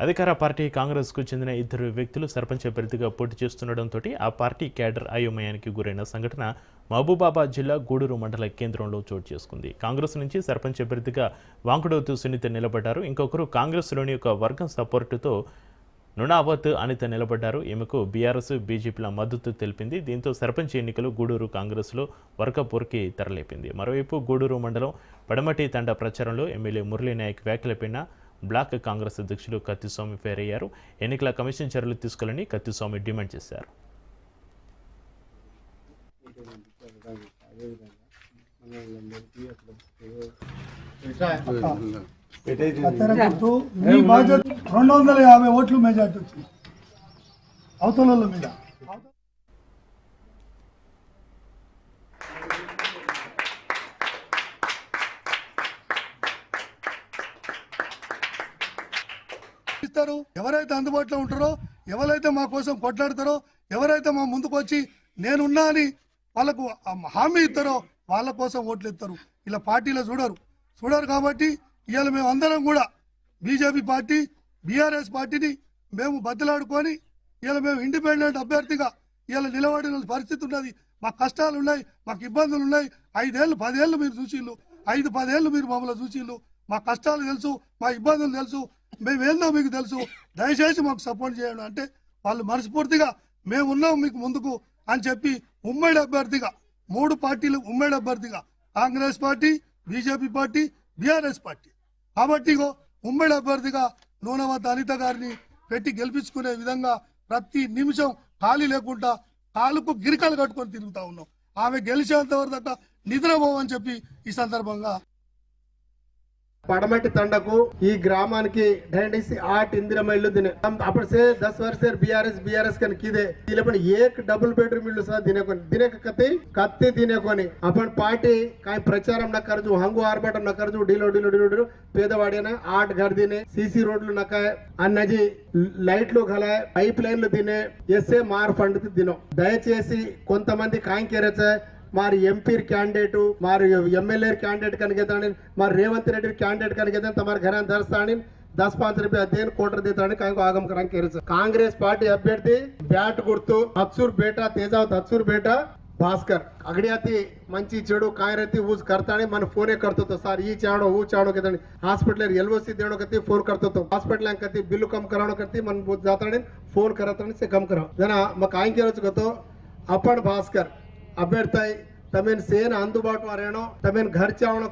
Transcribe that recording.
అధికార పార్టీ కాంగ్రెస్కు చెందిన ఇద్దరు వ్యక్తులు సర్పంచ్ అభ్యర్థిగా పోటీ చేస్తుండటంతో ఆ పార్టీ క్యాడర్ అయోమయానికి గురైన సంఘటన మహబూబాబాద్ జిల్లా గూడూరు మండల కేంద్రంలో చోటు చేసుకుంది. కాంగ్రెస్ నుంచి సర్పంచ్ అభ్యర్థిగా వాంకుడోతు సునీత నిలబడ్డారు. ఇంకొకరు కాంగ్రెస్లోని ఒక వర్గం సపోర్టుతో నునావత్ అనిత నిలబడ్డారు. ఈమెకు బీఆర్ఎస్ బీజేపీల మద్దతు తెలిపింది. దీంతో సర్పంచ్ ఎన్నికలు గూడూరు కాంగ్రెస్లో వర్గపూర్కి తెరలేపింది. మరోవైపు గూడూరు మండలం పడమటి తండ ప్రచారంలో ఎమ్మెల్యే మురళీ నాయక్ వ్యాఖ్యలపైన బ్లాక్ కాంగ్రెస్ అధ్యక్షులు కత్తిస్వామి ఫేర్ అయ్యారు ఎన్నికల కమిషన్ చర్యలు తీసుకోవాలని కత్తిస్వామి డిమాండ్ చేశారు. రెండు వందల యాభై ఓట్లు మెజార్టీ వచ్చింది. అవతల మీద. ఇస్తారు ఎవరైతే అందుబాటులో ఉంటారో ఎవరైతే మా కోసం కొట్లాడతారో ఎవరైతే మా ముందుకు వచ్చి నేనున్నా అని వాళ్ళకు హామీ ఇస్తారో వాళ్ళ కోసం ఓట్లు ఇస్తారు. ఇలా పార్టీలో చూడరు. చూడరు కాబట్టి ఇవాళ మేము అందరం కూడా బీజేపీ పార్టీ బీఆర్ఎస్ పార్టీని మేము బద్దలాడుకొని ఇవాళ మేము ఇండిపెండెంట్ అభ్యర్థిగా ఇవాళ నిలబడిన పరిస్థితి ఉన్నది. మాకు కష్టాలు ఉన్నాయి మాకు ఇబ్బందులు ఉన్నాయి. ఐదేళ్ళు పదేళ్ళు మీరు చూసిళ్ళు. ఐదు పదేళ్ళు మీరు మమ్మల్ని చూసిళ్ళు. మా కష్టాలు తెలుసు మా ఇబ్బందులు తెలుసు. మేము ఏందో మీకు తెలుసు. దయచేసి మాకు సపోర్ట్ చేయండి. అంటే వాళ్ళు మనస్ఫూర్తిగా మేము ఉన్నాం మీకు ముందుకు అని చెప్పి ఉమ్మడి అభ్యర్థిగా మూడు పార్టీలు ఉమ్మడి అభ్యర్థిగా Congress party BJP party BRS party. కాబట్టి ఉమ్మడి అభ్యర్థిగా నూనెవత అనిత గారిని పెట్టి గెలిపించుకునే విధంగా ప్రతి నిమిషం ఖాళీ లేకుండా కాలుకు గిరికలు కట్టుకొని తిరుగుతా ఉన్నాం. ఆమె గెలిచేంత వరకు దాకా నిద్రపోవని చెప్పి ఈ సందర్భంగా పడమటి తండకు ఈ గ్రామానికి ढैंडसी आठ इंदिरा महिला दिने हम अपन से दस वर्ष से बीआरएस बीआरएस कन की दे दिले पण एक डबल बेडरूम इल्लू सह दिने कोनी दिने कते कते दिने कोनी अपन पार्टी काय ప్రచారం न करजू हंगू आरबाट न करजू डीलो डीलो डीलो डीलो పేదవాడైనా ఆట్ घर दिने सीसी रोडలు నకాయ అన్నజీ లైట్లు గల పైప్ లైన్లు దినే ఎస్ఏ మార్ ఫండ్ దినో దయచేసి కొంతమంది కాంకేరచ మారి ఎంపీ క్యాండిడేటు మారి ఎమ్మెల్యే క్యాండిడేట్ కనుకేతాని మరి రేవంత్ రెడ్డి క్యాండిడేట్ కనుకేతే తమ ఘన ధరస్తాని దస్ పాంచ్ రూపాయ దేని కోటర్ దేతానికి ఆగం కరంకేరు కాంగ్రెస్ పార్టీ అభ్యర్థి బ్యాట్ గుర్తు అత్సూర్ బేటా తేజావత్ అత్సూర్ బేటా భాస్కర్. అగడియాతి మంచి చెడు ಕಾಯಿರತಿ ಯೂಸ್ ಕರ್ತಾನೆ ಮನ ಫೋನೇ ಕರ್ತೋತ ಸರ್ ಈ ಚಾಡೋ ಊ ಚಾಡೋ ಕತಾನೆ ಹಾಸ್ಪಿಟಲ್ ಎಲ್ ಓ ಸಿ ದೇಣೋ ಕತ್ತಿ ಫೋನ್ ಕರ್ತೋತ ಹಾಸ್ಪಿಟಲ್ ಹಂಗ್ ಕತ್ತಿ ಬಿಲ್ ಕಮ್ ಕರಾಣೋ ಕತ್ತಿ ಮನ್ ಜಾತಾನೆ ಫೋನ್ ಕರತಾನೆ ಸೆ ಕಮ್ ಕರೋ ಜನ ಮಕ್ಕ ಆಯ್ಕೆ ಗೊತ್ತೋ ಅಪ್ಪಣ್ ಭಾಸ್ಕರ್ ಅಭ್ಯರ್ಥಿ ತಮೇನ್ ಸೇನ ಅಂದುಬಾಟು ಅರೇಣೋ ತಮೇನ್ ಘರ್ ಚಾವಣ